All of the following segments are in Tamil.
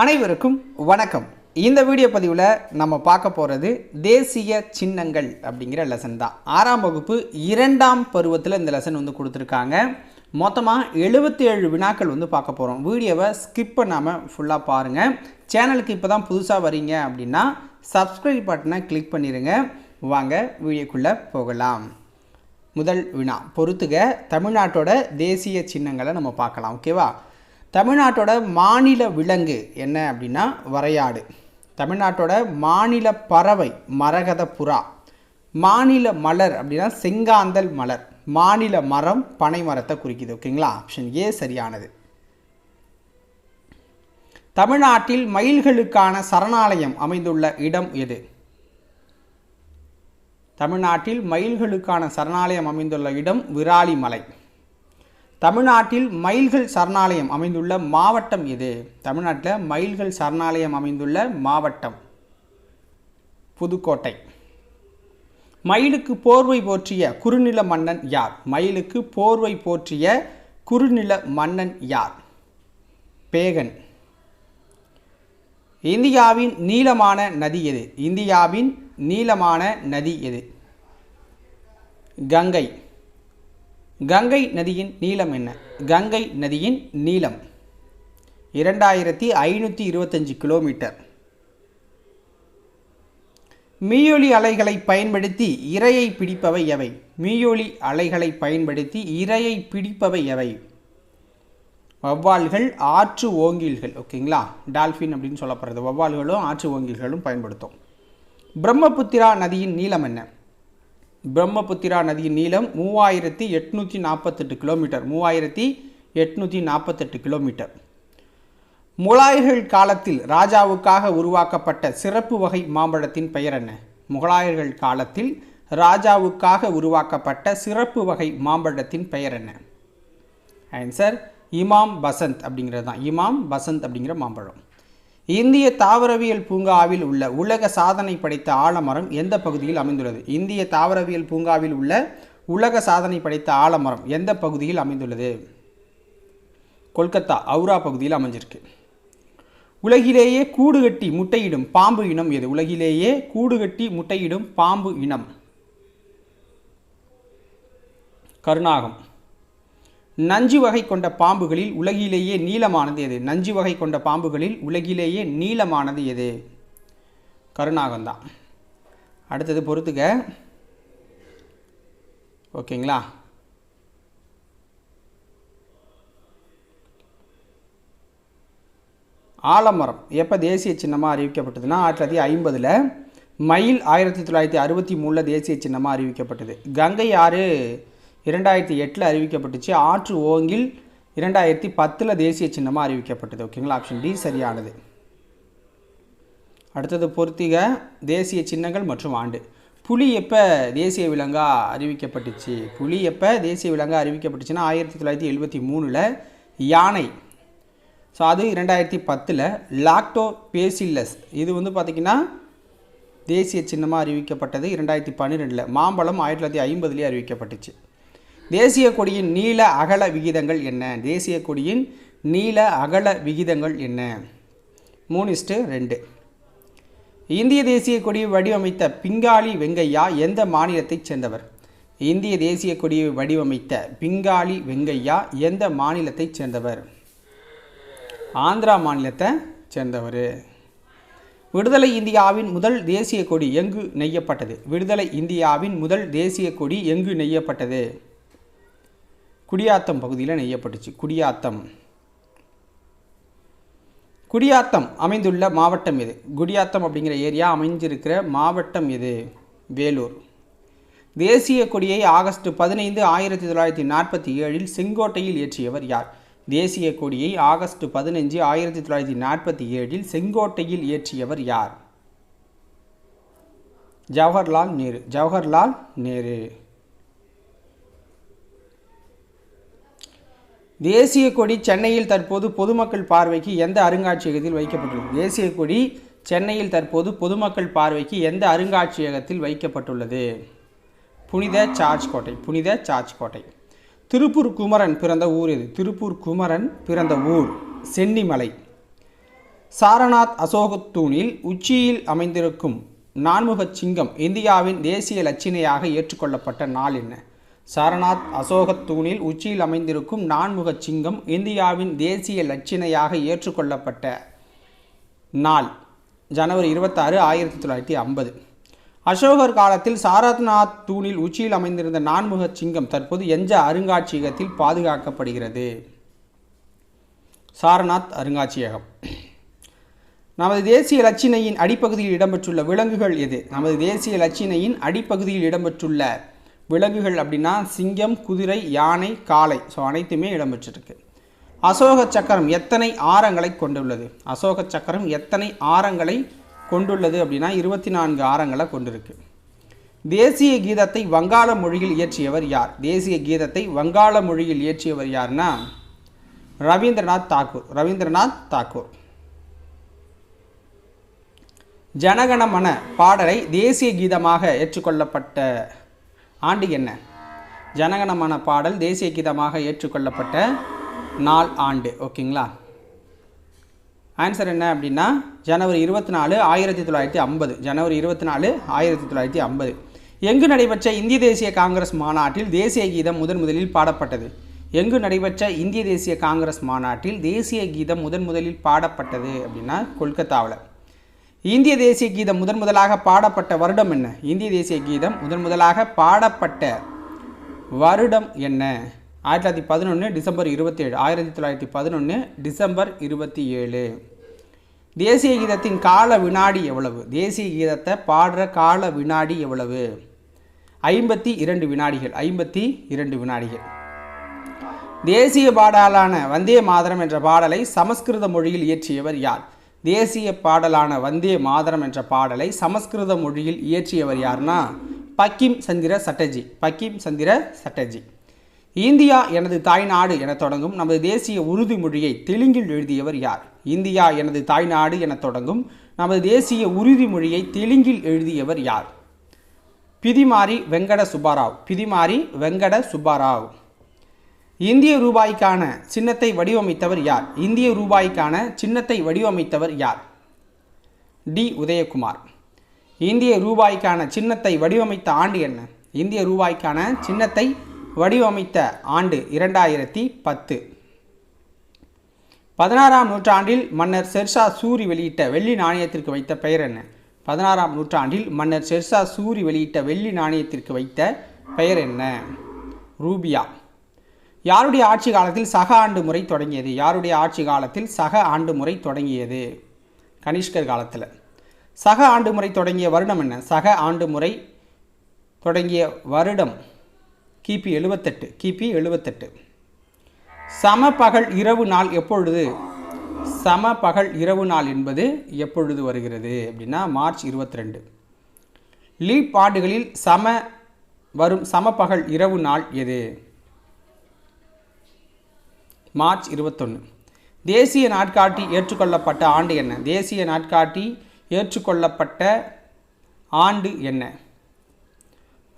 அனைவருக்கும் வணக்கம். இந்த வீடியோ பதிவில் நம்ம பார்க்க போகிறது தேசிய சின்னங்கள் அப்படிங்கிற லெசன் தான். ஆறாம் வகுப்பு இரண்டாம் பருவத்தில் இந்த லெசன் வந்து கொடுத்துருக்காங்க. மொத்தமாக எழுபத்தி ஏழு வினாக்கள் வந்து பார்க்க போகிறோம் வீடியோவை ஸ்கிப் பண்ணாமல் ஃபுல்லாக பாருங்கள் சேனலுக்கு இப்போ தான் புதுசாக வரீங்க அப்படின்னா சப்ஸ்கிரைப் பட்டனை கிளிக் பண்ணிடுங்க வாங்க வீடியோக்குள்ளே போகலாம். முதல் வினா பொறுத்துக தமிழ்நாட்டோட தேசிய சின்னங்களை நம்ம பார்க்கலாம் ஓகேவா தமிழ்நாட்டோட மாநில விலங்கு என்ன அப்படின்னா வரையாடு. தமிழ்நாட்டோட மாநில பறவை மரகத புறா மாநில மலர் அப்படின்னா செங்காந்தல் மலர். மாநில மரம் பனை மரத்தை குறிக்குது. ஓகேங்களா ஆப்ஷன் ஏ சரியானது. தமிழ்நாட்டில் மயில்களுக்கான சரணாலயம் அமைந்துள்ள இடம் எது? தமிழ்நாட்டில் மயில்களுக்கான சரணாலயம் அமைந்துள்ள இடம் விராலிமலை. தமிழ்நாட்டில் மயில்கள் சரணாலயம் அமைந்துள்ள மாவட்டம் எது? தமிழ்நாட்டில் மயில்கள் சரணாலயம் அமைந்துள்ள மாவட்டம் புதுக்கோட்டை. மயிலுக்கு போர்வை போற்றிய குறுநில மன்னன் யார்? மயிலுக்கு போர்வை போற்றிய குறுநில மன்னன் யார்? பேகன். இந்தியாவின் நீளமான நதி எது? இந்தியாவின் நீளமான நதி எது? கங்கை. கங்கை நதியின் நீளம் என்ன? கங்கை நதியின் நீளம் இரண்டாயிரத்தி ஐநூற்றி இருபத்தஞ்சி கிலோமீட்டர். மீயொலி அலைகளை பயன்படுத்தி இரையை பிடிப்பவை எவை? மீயொலி அலைகளை பயன்படுத்தி இரையை பிடிப்பவை எவை? வவ்வால்கள் ஆற்று ஓங்கில்கள். ஓகேங்களா? டால்ஃபின் அப்படின்னு சொல்லப்படுறது. வவ்வால்களும் ஆற்று ஓங்கில்களும் பயன்படுத்தும். பிரம்மபுத்திரா நதியின் நீளம் என்ன? பிரம்மபுத்திரா நதியின் நீளம் மூவாயிரத்தி எட்நூற்றி நாற்பத்தெட்டு கிலோமீட்டர். மூவாயிரத்தி எட்நூற்றி நாற்பத்தெட்டு கிலோமீட்டர். முகலாயர்கள் காலத்தில் ராஜாவுக்காக உருவாக்கப்பட்ட சிறப்பு வகை மாம்பழத்தின் பெயர் என்ன? முகலாயர்கள் காலத்தில் ராஜாவுக்காக உருவாக்கப்பட்ட சிறப்பு வகை மாம்பழத்தின் பெயர் என்ன? ஆன்சர் இமாம் பசந்த் அப்படிங்கிறது தான். இமாம் பசந்த் அப்படிங்கிற மாம்பழம். இந்திய தாவரவியல் பூங்காவில் உள்ள உலக சாதனை படைத்த ஆலமரம் எந்த பகுதியில் அமைந்துள்ளது? இந்திய தாவரவியல் பூங்காவில் உள்ள உலக சாதனை படைத்த ஆலமரம் எந்த பகுதியில் அமைந்துள்ளது? கொல்கத்தா அவுரா பகுதியில் அமைஞ்சிருக்கு. உலகிலேயே கூடு கட்டி முட்டையிடும் பாம்பு இனம் எது? உலகிலேயே கூடு கட்டி முட்டையிடும் பாம்பு இனம். கருணாகம் நஞ்சு வகை கொண்ட பாம்புகளில் உலகிலேயே நீளமானது எது? நஞ்சு வகை கொண்ட பாம்புகளில் உலகிலேயே நீளமானது எது? கருநாகம்தான். அடுத்தது பொறுத்துக்க ஓகேங்களா? ஆலமரம். எப்போ தேசிய சின்னமாக அறிவிக்கப்பட்டதுன்னா ஆயிரத்தி தொள்ளாயிரத்தி ஐம்பதில் மயில் ஆயிரத்தி தொள்ளாயிரத்தி அறுபத்தி மூணில் தேசிய சின்னமாக அறிவிக்கப்பட்டது. கங்கை ஆறு இரண்டாயிரத்தி எட்டில் அறிவிக்கப்பட்டுச்சு. ஆற்று ஓங்கில் இரண்டாயிரத்தி பத்தில் தேசிய சின்னமாக அறிவிக்கப்பட்டது. ஓகேங்களா ஆப்ஷன் டி சரியானது. அடுத்தது பொருத்திக. தேசிய சின்னங்கள் மற்றும் ஆண்டு. புலி எப்போ தேசிய விலங்காக அறிவிக்கப்பட்டுச்சு? புலி எப்போ தேசிய விலங்காக அறிவிக்கப்பட்டுச்சுன்னா ஆயிரத்தி தொள்ளாயிரத்தி எழுபத்தி மூணில் யானை. ஸோ அது இரண்டாயிரத்தி பத்தில் லாக்டோ பேசில்லஸ் இது வந்து பார்த்திங்கன்னா தேசிய சின்னமாக அறிவிக்கப்பட்டது இரண்டாயிரத்தி பன்னிரெண்டில். மாம்பழம் ஆயிரத்தி தொள்ளாயிரத்தி ஐம்பதுலேயே அறிவிக்கப்பட்டுச்சு. தேசிய கொடியின் நீள அகல விகிதங்கள் என்ன? தேசிய கொடியின் நீள அகல விகிதங்கள் என்ன? மூணு இஸ்டு ரெண்டு. இந்திய தேசிய கொடியை வடிவமைத்த பிங்காளி வெங்கையா எந்த மாநிலத்தைச் சேர்ந்தவர்? இந்திய தேசிய கொடியை வடிவமைத்த பிங்காலி வெங்கையா எந்த மாநிலத்தைச் சேர்ந்தவர்? ஆந்திரா மாநிலத்தை சேர்ந்தவர். விடுதலை இந்தியாவின் முதல் தேசிய கொடி எங்கு நெய்யப்பட்டது? விடுதலை இந்தியாவின் முதல் தேசிய கொடி எங்கு நெய்யப்பட்டது? குடியாத்தம் பகுதியில் நெய்யப்பட்டுச்சு. குடியாத்தம். குடியாத்தம் அமைந்துள்ள மாவட்டம் எது? குடியாத்தம் அப்படிங்கிற ஏரியா அமைஞ்சிருக்கிற மாவட்டம் எது? வேலூர். தேசிய கொடியை ஆகஸ்ட் பதினைந்து ஆயிரத்தி தொள்ளாயிரத்தி நாற்பத்தி ஏழில் செங்கோட்டையில் ஏற்றியவர் யார்? தேசிய கொடியை ஆகஸ்ட் பதினஞ்சு ஆயிரத்தி தொள்ளாயிரத்தி நாற்பத்தி ஏழில் செங்கோட்டையில் ஏற்றியவர் யார்? ஜவஹர்லால் நேரு. ஜவஹர்லால் நேரு. தேசிய கொடி சென்னையில் தற்போது பொதுமக்கள் பார்வைக்கு எந்த அருங்காட்சியகத்தில் வைக்கப்பட்டுள்ளது? தேசிய கொடி சென்னையில் தற்போது பொதுமக்கள் பார்வைக்கு எந்த அருங்காட்சியகத்தில் வைக்கப்பட்டுள்ளது? புனித சார்ஜ் கோட்டை புனித சார்ஜ் கோட்டை திருப்பூர் குமரன் பிறந்த ஊர் இது திருப்பூர் குமரன் பிறந்த ஊர் சென்னிமலை. சாரநாத் அசோகத்தூணில் உச்சியில் அமைந்திருக்கும் நான்முகச் சிங்கம் இந்தியாவின் தேசிய லட்சினையாக ஏற்றுக்கொள்ளப்பட்ட நாள் என்ன? சாரநாத் அசோகத்தூணில் உச்சியில் அமைந்திருக்கும் நான்முகச் சிங்கம் இந்தியாவின் தேசிய லட்சினையாக ஏற்றுக்கொள்ளப்பட்ட நாள் ஜனவரி இருபத்தாறு ஆயிரத்தி தொள்ளாயிரத்தி ஐம்பது. அசோகர் காலத்தில் சாரநாத் தூணில் உச்சியில் அமைந்திருந்த நான்முகச் சிங்கம் தற்போது எஞ்ச அருங்காட்சியகத்தில் பாதுகாக்கப்படுகிறது. சாரநாத் அருங்காட்சியகம். நமது தேசிய லட்சினையின் அடிப்பகுதியில் இடம்பெற்றுள்ள விலங்குகள் எது? நமது தேசிய லட்சினையின் அடிப்பகுதியில் இடம்பெற்றுள்ள விலங்குகள் அப்படின்னா சிங்கம் குதிரை யானை காளை. ஸோ அனைத்துமே இடம்பெற்றிருக்கு அசோக சக்கரம் எத்தனை ஆரங்களை கொண்டுள்ளது? அசோக சக்கரம் எத்தனை ஆரங்களை கொண்டுள்ளது அப்படின்னா இருபத்தி நான்கு ஆரங்களை கொண்டிருக்கு. தேசிய கீதத்தை வங்காள மொழியில் இயற்றியவர் யார்? தேசிய கீதத்தை வங்காள மொழியில் இயற்றியவர் யார்னா ரவீந்திரநாத் தாக்கூர். ரவீந்திரநாத் தாக்கூர். ஜனகணமன பாடலை தேசிய கீதமாக ஏற்றுக்கொள்ளப்பட்ட ஆண்டு என்ன? ஜனகணமன பாடல் தேசிய கீதமாக ஏற்றுக்கொள்ளப்பட்ட நாள் ஆண்டு. ஓகேங்களா? ஆன்சர் என்ன அப்படின்னா ஜனவரி இருபத்தி நாலு ஆயிரத்தி தொள்ளாயிரத்தி ஐம்பது. ஜனவரி இருபத்தி நாலு ஆயிரத்தி தொள்ளாயிரத்தி ஐம்பது. எங்கு நடைபெற்ற இந்திய தேசிய காங்கிரஸ் மாநாட்டில் தேசிய கீதம் முதன் முதலில் பாடப்பட்டது? எங்கு நடைபெற்ற இந்திய தேசிய காங்கிரஸ் மாநாட்டில் தேசிய கீதம் முதன் முதலில் பாடப்பட்டது அப்படின்னா கொல்கத்தாவில். இந்திய தேசிய கீதம் முதன் முதலாக பாடப்பட்ட வருடம் என்ன? இந்திய தேசிய கீதம் முதன் முதலாக பாடப்பட்ட வருடம் என்ன? ஆயிரத்தி தொள்ளாயிரத்தி பதினொன்று டிசம்பர் இருபத்தேழு. ஆயிரத்தி தொள்ளாயிரத்தி பதினொன்று டிசம்பர் இருபத்தி ஏழு தேசிய கீதத்தின் கால வினாடி எவ்வளவு? தேசிய கீதத்தை பாடுற கால வினாடி எவ்வளவு? ஐம்பத்தி இரண்டு வினாடிகள். ஐம்பத்தி இரண்டு வினாடிகள். தேசிய பாடலான வந்தே மாதரம் என்ற பாடலை சமஸ்கிருத மொழியில் இயற்றியவர் யார்? தேசிய பாடலான வந்தே மாதரம் என்ற பாடலை சமஸ்கிருத மொழியில் இயற்றியவர் யார்னா பக்கிம் சந்திர சட்டர்ஜி பக்கிம் சந்திர சட்டர்ஜி இந்தியா எனது தாய்நாடு என தொடங்கும் நமது தேசிய உறுதிமொழியை தெலுங்கில் எழுதியவர் யார்? இந்தியா எனது தாய்நாடு என தொடங்கும் நமது தேசிய உறுதிமொழியை தெலுங்கில் எழுதியவர் யார்? பிதிமாரி வெங்கட சுப்பாராவ். பிதிமாரி வெங்கட சுப்பாராவ். இந்திய ரூபாய்க்கான சின்னத்தை வடிவமைத்தவர் யார்? இந்திய ரூபாய்க்கான சின்னத்தை வடிவமைத்தவர் யார்? டி. உதயகுமார். இந்திய ரூபாய்க்கான சின்னத்தை வடிவமைத்த ஆண்டு என்ன? இந்திய ரூபாய்க்கான சின்னத்தை வடிவமைத்த ஆண்டு இரண்டாயிரத்தி பத்து. பதினாறாம் நூற்றாண்டில் மன்னர் ஷெர்ஷா சூரி வெளியிட்ட வெள்ளி நாணயத்திற்கு வைத்த பெயர் என்ன? பதினாறாம் நூற்றாண்டில் மன்னர் ஷெர்ஷா சூரி வெளியிட்ட வெள்ளி நாணயத்திற்கு வைத்த பெயர் என்ன? ரூபியா. யாருடைய ஆட்சி காலத்தில் சக ஆண்டு முறை தொடங்கியது? யாருடைய ஆட்சி காலத்தில் சக ஆண்டு முறை தொடங்கியது? கனிஷ்கர் காலத்தில். சக ஆண்டு முறை தொடங்கிய வருடம் என்ன? சக ஆண்டு முறை தொடங்கிய வருடம் கிபி எழுபத்தெட்டு கிபி எழுபத்தெட்டு சம பகல் இரவு நாள் எப்பொழுது? சம பகல் இரவு நாள் என்பது எப்பொழுது வருகிறது? அப்படின்னா மார்ச் இருபத்தி ரெண்டு லீப் ஆண்டுகளில் சம வரும் சம பகல் இரவு நாள் எது? மார்ச் இருபத்தொன்று தேசிய நாட்காட்டி ஏற்றுக்கொள்ளப்பட்ட ஆண்டு என்ன? தேசிய நாட்காட்டி ஏற்றுக்கொள்ளப்பட்ட ஆண்டு என்ன?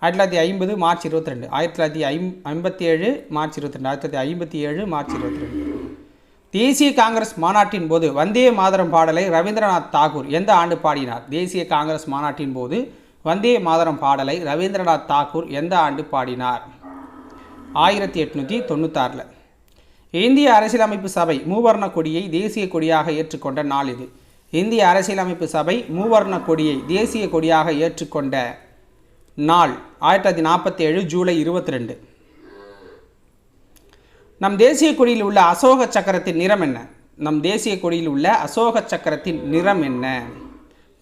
ஆயிரத்தி தொள்ளாயிரத்தி ஐம்பது மார்ச் இருபத்தி ரெண்டு ஆயிரத்தி தொள்ளாயிரத்தி ஐம் ஐம்பத்தி ஏழு மார்ச் இருபத்தி ரெண்டு ஆயிரத்தி தொள்ளாயிரத்தி ஐம்பத்தி ஏழு மார்ச் இருபத்தி ரெண்டு தேசிய காங்கிரஸ் மாநாட்டின் போது வந்தே மாதரம் பாடலை ரவீந்திரநாத் தாகூர் எந்த ஆண்டு பாடினார்? தேசிய காங்கிரஸ் மாநாட்டின் போது வந்தே மாதரம் பாடலை ரவீந்திரநாத் தாகூர் எந்த ஆண்டு பாடினார்? ஆயிரத்தி எட்நூற்றி தொண்ணூத்தாறில். இந்திய அரசியலமைப்பு சபை மூவர்ண கொடியை தேசிய கொடியாக ஏற்றுக்கொண்ட நாள் இது. இந்திய அரசியலமைப்பு சபை மூவர்ண கொடியை தேசிய கொடியாக ஏற்றுக்கொண்ட நாள் ஆயிரத்தி தொள்ளாயிரத்தி நாற்பத்தி ஏழு ஜூலை இருபத்தி ரெண்டு நம் தேசிய கொடியில் உள்ள அசோக சக்கரத்தின் நிறம் என்ன? நம் தேசிய கொடியில் உள்ள அசோக சக்கரத்தின் நிறம் என்ன?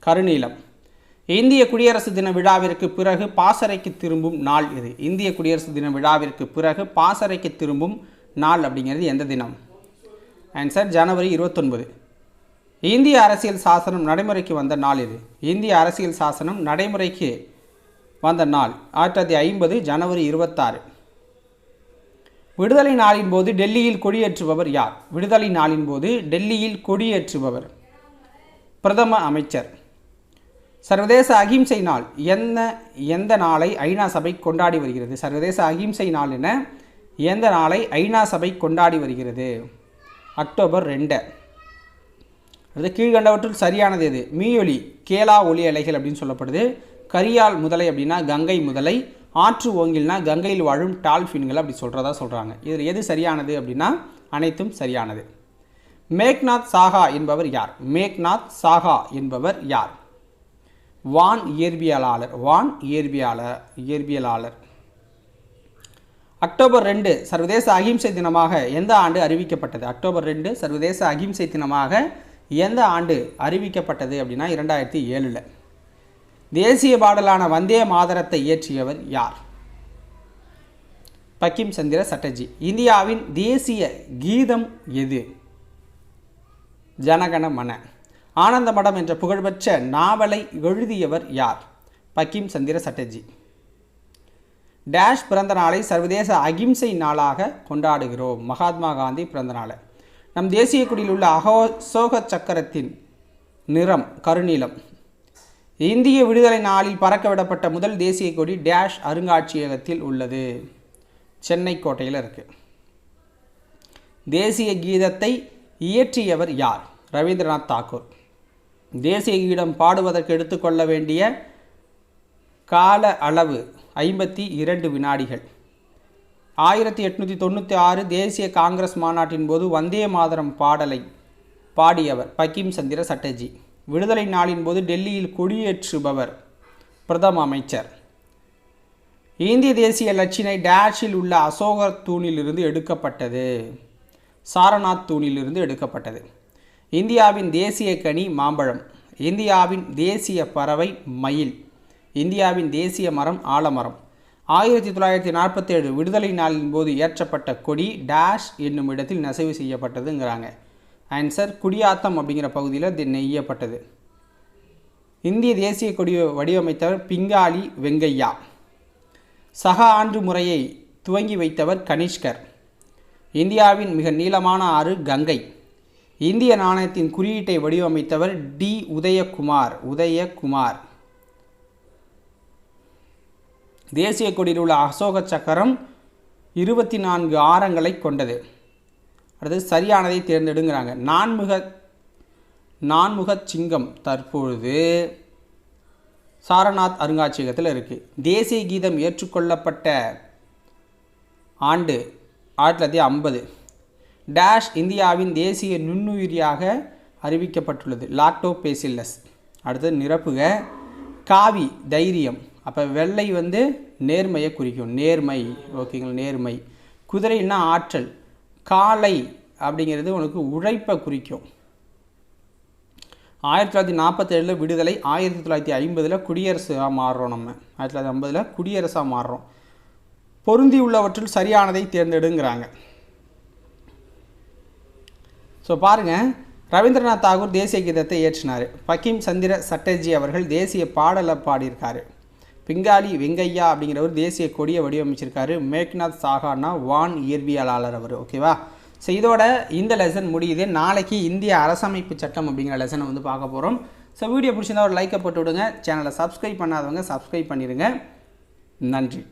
கருநீலம். இந்திய குடியரசு தின விழாவிற்கு பிறகு பாசறைக்கு திரும்பும் நாள் இது. இந்திய குடியரசு தின விழாவிற்கு பிறகு பாசறைக்கு திரும்பும் நாள் அப்படிங்கிறது எந்த தினம்? ஆன்சர் ஜனவரி இருபத்தொன்பது. இந்திய அரசியல் சாசனம் நடைமுறைக்கு வந்த நாள் இது. இந்திய அரசியல் சாசனம் நடைமுறைக்கு வந்த நாள். ஆயிரத்தி தொள்ளாயிரத்தி ஐம்பது ஜனவரி இருபத்தாறு. விடுதலை நாளின் போது டெல்லியில் கொடியேற்றுபவர் யார்? விடுதலை நாளின் போது டெல்லியில் கொடியேற்றுபவர். பிரதம அமைச்சர். சர்வதேச அகிம்சை நாள். என்ன எந்த நாளை ஐநா சபை கொண்டாடி வருகிறது? சர்வதேச அகிம்சை நாள் என எந்த நாளை ஐநா சபை கொண்டாடி வருகிறது. அக்டோபர் ரெண்டு. அடுத்து கீழ்கண்டவற்றில் சரியானது எது? மீயொலி கேலா ஒலி அலைகள் அப்படின்னு சொல்லப்படுது. கரியால் முதலை அப்படின்னா கங்கை முதலை ஆற்று ஓங்கில்னா கங்கையில் வாழும் டால்ஃபின்கள் அப்படி சொல்கிறதா சொல்கிறாங்க இதில் எது சரியானது அப்படின்னா அனைத்தும் சரியானது. மேக்நாத் சாகா என்பவர் யார்? மேக்நாத் சாகா என்பவர் யார்? வான் இயற்பியலாளர் வான் இயற்பியாளர் இயற்பியலாளர். அக்டோபர் ரெண்டு சர்வதேச அகிம்சை தினமாக எந்த ஆண்டு அறிவிக்கப்பட்டது? அக்டோபர் ரெண்டு சர்வதேச அகிம்சை தினமாக எந்த ஆண்டு அறிவிக்கப்பட்டது அப்படின்னா இரண்டாயிரத்தி ஏழில். தேசிய பாடலான வந்தே மாதரத்தை இயற்றியவர் யார்? பக்கிம் சந்திர சட்டர்ஜி. இந்தியாவின் தேசிய கீதம் எது? ஜனகண மன. ஆனந்த மடம் என்ற புகழ்பெற்ற நாவலை எழுதியவர் யார்? பக்கிம் சந்திர சட்டர்ஜி. டேஷ் பிறந்த நாளை சர்வதேச அகிம்சை நாளாக கொண்டாடுகிறோம். மகாத்மா காந்தி பிறந்த நாளை. நம் தேசிய குடியில் உள்ள அகோசோக சக்கரத்தின் நிறம் கருநீலம். இந்திய விடுதலை நாளில் பறக்க விடப்பட்ட முதல் தேசிய கொடி டேஷ் அருங்காட்சியகத்தில் உள்ளது. சென்னை கோட்டையில் இருக்குது தேசிய கீதத்தை இயற்றியவர் யார்? ரவீந்திரநாத் தாக்கூர். தேசிய கீதம் பாடுவதற்கு எடுத்துக்கொள்ள வேண்டிய கால அளவு ஐம்பத்தி இரண்டு வினாடிகள். ஆயிரத்தி எட்நூற்றி தொண்ணூற்றி ஆறு தேசிய காங்கிரஸ் மாநாட்டின் போது வந்தே மாதரம் பாடலை பாடியவர் பக்கிம் சந்திர சட்டர்ஜி. விடுதலை நாளின் போது டெல்லியில் கொடியேற்றுபவர் பிரதம அமைச்சர். இந்திய தேசிய லட்சினை டேஷில் உள்ள அசோகர் தூணிலிருந்து எடுக்கப்பட்டது. சாரநாத் தூணிலிருந்து எடுக்கப்பட்டது. இந்தியாவின் தேசிய கனி மாம்பழம். இந்தியாவின் தேசிய பறவை மயில். இந்தியாவின் தேசிய மரம் ஆலமரம். ஆயிரத்தி தொள்ளாயிரத்தி நாற்பத்தேழு விடுதலை நாளின் போது ஏற்றப்பட்ட கொடி டேஷ் என்னும் இடத்தில் நெசவு செய்யப்பட்டதுங்கிறாங்க. ஆன்சர் குடியாத்தம் அப்படிங்கிற பகுதியில் இது நெய்யப்பட்டது. இந்திய தேசிய கொடியை வடிவமைத்தவர் பிங்காலி வெங்கையா. சக ஆண்டு முறையை துவங்கி வைத்தவர் கனிஷ்கர். இந்தியாவின் மிக நீளமான ஆறு கங்கை. இந்திய நாணயத்தின் குறியீட்டை வடிவமைத்தவர் டி உதயகுமார். உதயகுமார். தேசிய கொடியில் உள்ள அசோக சக்கரம் இருபத்தி நான்கு ஆரங்களை கொண்டது. அடுத்து சரியானதை தேர்ந்தெடுங்கிறாங்க. நான்முக நான்முக சிங்கம் தற்பொழுது சாரநாத் அருங்காட்சியகத்தில் இருக்குது தேசிய கீதம் ஏற்றுக்கொள்ளப்பட்ட ஆண்டு ஆயிரத்தி தொள்ளாயிரத்தி ஐம்பது. டேஷ் இந்தியாவின் தேசிய நுண்ணுயிரியாக அறிவிக்கப்பட்டுள்ளது. லாக்டோபேசில்லஸ் அடுத்தது நிரப்புக. காவி தைரியம். அப்போ வெள்ளை வந்து நேர்மையை குறிக்கும். நேர்மை ஓகேங்களா நேர்மை. குதிரைன்னா ஆற்றல். காலை அப்படிங்கிறது உனக்கு உழைப்பை குறிக்கும். ஆயிரத்தி தொள்ளாயிரத்தி நாற்பத்தேழில் விடுதலை ஆயிரத்தி தொள்ளாயிரத்தி ஐம்பதில் குடியரசாக மாறுறோம் நம்ம. ஆயிரத்தி தொள்ளாயிரத்தி ஐம்பதில் குடியரசாக மாறுறோம். பொருந்தி உள்ளவற்றில் சரியானதை தேர்ந்தெடுங்கிறாங்க. ஸோ பாருங்கள் ரவீந்திரநாத் தாகூர் தேசிய கீதத்தை இயற்றினார். பக்கிம் சந்திர சட்டர்ஜி அவர்கள் தேசிய பாடலை பாடியிருக்காரு. பிங்காலி வெங்கையா அப்படிங்கிறவர் தேசிய கொடியை வடிவமைச்சிருக்காரு. மேக்நாத் சாகானா வான் இயற்பியலாளர் அவர் ஓகேவா ஸோ இதோட இந்த லெசன் முடியுது. நாளைக்கு இந்திய அரசமைப்பு சட்டம் அப்படிங்கிற லெசனை வந்து பார்க்க போகிறோம் ஸோ வீடியோ பிடிச்சிருந்தா ஒரு லைக்கை போட்டு விடுங்க. சேனலை சப்ஸ்கிரைப் பண்ணாதவங்க சப்ஸ்கிரைப் பண்ணிடுங்க நன்றி.